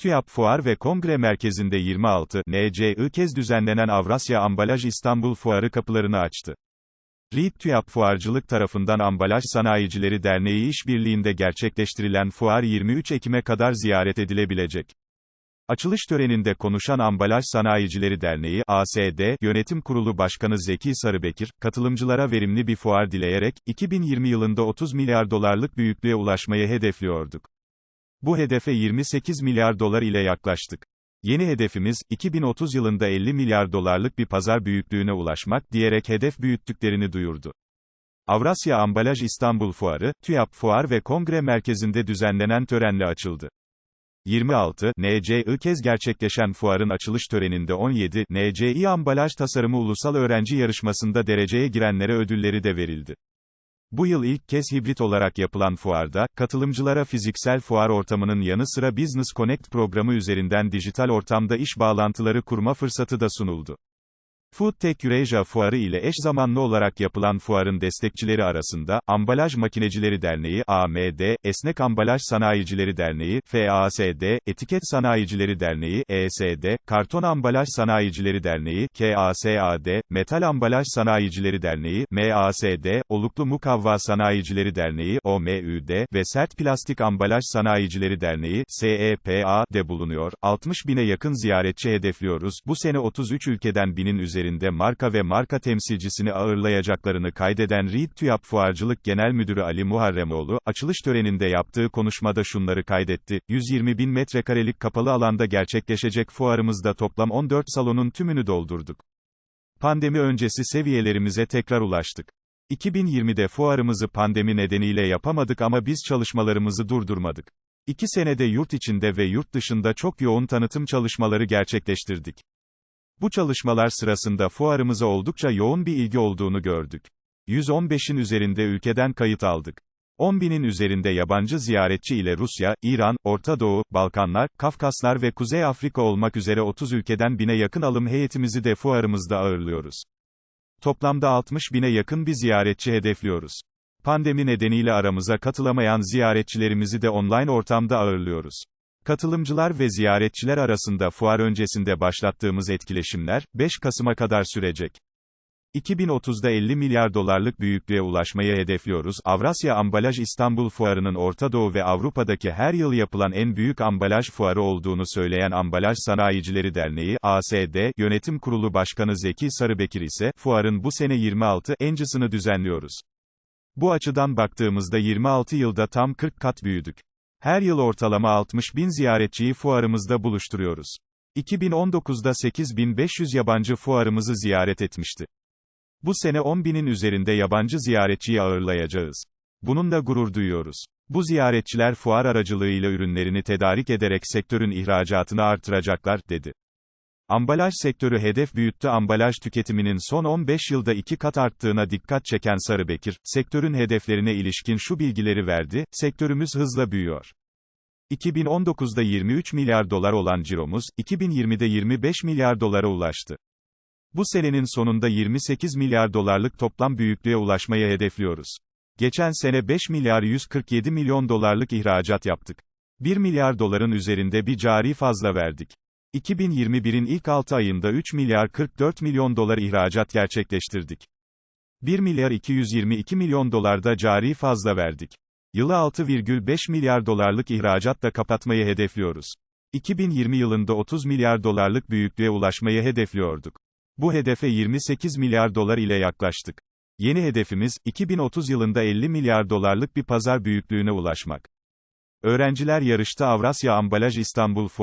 TÜYAP Fuar ve Kongre Merkezi'nde 26 NCI kez düzenlenen Avrasya Ambalaj İstanbul Fuarı kapılarını açtı. RİT TÜYAP Fuarcılık tarafından Ambalaj Sanayicileri Derneği işbirliğinde gerçekleştirilen fuar 23 Ekim'e kadar ziyaret edilebilecek. Açılış töreninde konuşan Ambalaj Sanayicileri Derneği ASD Yönetim Kurulu Başkanı Zeki Sarıbekir, katılımcılara verimli bir fuar dileyerek 2020 yılında 30 milyar dolarlık büyüklüğe ulaşmayı hedefliyorduk. Bu hedefe 28 milyar dolar ile yaklaştık. Yeni hedefimiz, 2030 yılında 50 milyar dolarlık bir pazar büyüklüğüne ulaşmak diyerek hedef büyüttüklerini duyurdu. Avrasya Ambalaj İstanbul Fuarı, TÜYAP Fuar ve Kongre Merkezi'nde düzenlenen törenle açıldı. 26 NCI kez gerçekleşen fuarın açılış töreninde 17 NCI Ambalaj Tasarımı Ulusal Öğrenci Yarışması'nda dereceye girenlere ödülleri de verildi. Bu yıl ilk kez hibrit olarak yapılan fuarda, katılımcılara fiziksel fuar ortamının yanı sıra Business Connect programı üzerinden dijital ortamda iş bağlantıları kurma fırsatı da sunuldu. Food Tech Eurasia Fuarı ile eş zamanlı olarak yapılan fuarın destekçileri arasında, Ambalaj Makinecileri Derneği AMD, Esnek Ambalaj Sanayicileri Derneği FASD, Etiket Sanayicileri Derneği ESD, Karton Ambalaj Sanayicileri Derneği KASAD, Metal Ambalaj Sanayicileri Derneği MASD, Oluklu Mukavva Sanayicileri Derneği OMÜD ve Sert Plastik Ambalaj Sanayicileri Derneği SEPA de bulunuyor. 60 bine yakın ziyaretçi hedefliyoruz. Bu sene 33 ülkeden binin üzerinde üzerinde marka ve marka temsilcisini ağırlayacaklarını kaydeden Reed TÜYAP Fuarcılık Genel Müdürü Ali Muharremoğlu, açılış töreninde yaptığı konuşmada şunları kaydetti. 120 bin metrekarelik kapalı alanda gerçekleşecek fuarımızda toplam 14 salonun tümünü doldurduk. Pandemi öncesi seviyelerimize tekrar ulaştık. 2020'de fuarımızı pandemi nedeniyle yapamadık ama biz çalışmalarımızı durdurmadık. İki senede yurt içinde ve yurt dışında çok yoğun tanıtım çalışmaları gerçekleştirdik. Bu çalışmalar sırasında fuarımıza oldukça yoğun bir ilgi olduğunu gördük. 115'in üzerinde ülkeden kayıt aldık. 10 binin üzerinde yabancı ziyaretçi ile Rusya, İran, Orta Doğu, Balkanlar, Kafkaslar ve Kuzey Afrika olmak üzere 30 ülkeden bine yakın alım heyetimizi de fuarımızda ağırlıyoruz. Toplamda 60 bine yakın bir ziyaretçi hedefliyoruz. Pandemi nedeniyle aramıza katılamayan ziyaretçilerimizi de online ortamda ağırlıyoruz. Katılımcılar ve ziyaretçiler arasında fuar öncesinde başlattığımız etkileşimler, 5 Kasım'a kadar sürecek. 2030'da 50 milyar dolarlık büyüklüğe ulaşmayı hedefliyoruz. Avrasya Ambalaj İstanbul Fuarı'nın Orta Doğu ve Avrupa'daki her yıl yapılan en büyük ambalaj fuarı olduğunu söyleyen Ambalaj Sanayicileri Derneği ASD Yönetim Kurulu Başkanı Zeki Sarıbekir ise fuarın bu sene 26 encısını düzenliyoruz. Bu açıdan baktığımızda 26 yılda tam 40 kat büyüdük. Her yıl ortalama 60 bin ziyaretçiyi fuarımızda buluşturuyoruz. 2019'da 8500 yabancı fuarımızı ziyaret etmişti. Bu sene 10 binin üzerinde yabancı ziyaretçiyi ağırlayacağız. Bununla gurur duyuyoruz. Bu ziyaretçiler fuar aracılığıyla ürünlerini tedarik ederek sektörün ihracatını artıracaklar, dedi. Ambalaj sektörü hedef büyüttü ambalaj tüketiminin son 15 yılda iki kat arttığına dikkat çeken Sarıbekir, sektörün hedeflerine ilişkin şu bilgileri verdi, sektörümüz hızla büyüyor. 2019'da 23 milyar dolar olan ciromuz, 2020'de 25 milyar dolara ulaştı. Bu senenin sonunda 28 milyar dolarlık toplam büyüklüğe ulaşmayı hedefliyoruz. Geçen sene 5 milyar 147 milyon dolarlık ihracat yaptık. 1 milyar doların üzerinde bir cari fazla verdik. 2021'in ilk 6 ayında 3 milyar 44 milyon dolar ihracat gerçekleştirdik. 1 milyar 222 milyon dolarda cari fazla verdik. Yılı 6,5 milyar dolarlık ihracatla kapatmayı hedefliyoruz. 2020 yılında 30 milyar dolarlık büyüklüğe ulaşmayı hedefliyorduk. Bu hedefe 28 milyar dolar ile yaklaştık. Yeni hedefimiz, 2030 yılında 50 milyar dolarlık bir pazar büyüklüğüne ulaşmak. Öğrenciler yarışta Avrasya Ambalaj İstanbul Fuarı